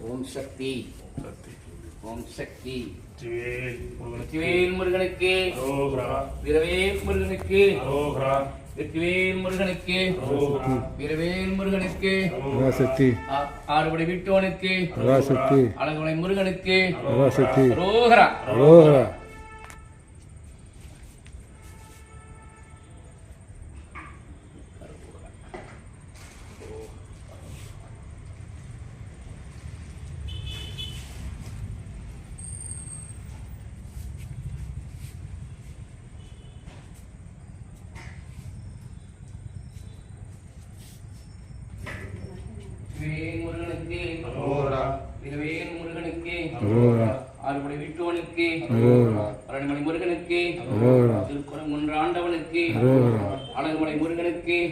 ஓம் சக்தி. ஓம் சக்தி. வெற்றிவேல் முருகனுக்கு. வீரவேல் முருகனுக்கு. வெற்றிவேல் முருகனுக்கு. வீரவேல் முருகனுக்கு ஆறுபடை விட்டோனுக்கு. முருகனுக்கு. வேல் முருகனுக்கு. அரோகரா. வீரவேல் முருகனுக்கு. அரோகரா. ஆறுபடை விட்டோனுக்கு அரோகரா. அரண்மனை முருகனுக்கு. திருக்குறள் முன்றாண்டவனுக்கு. அரோகரா. அழகுமலை முருகனுக்கு.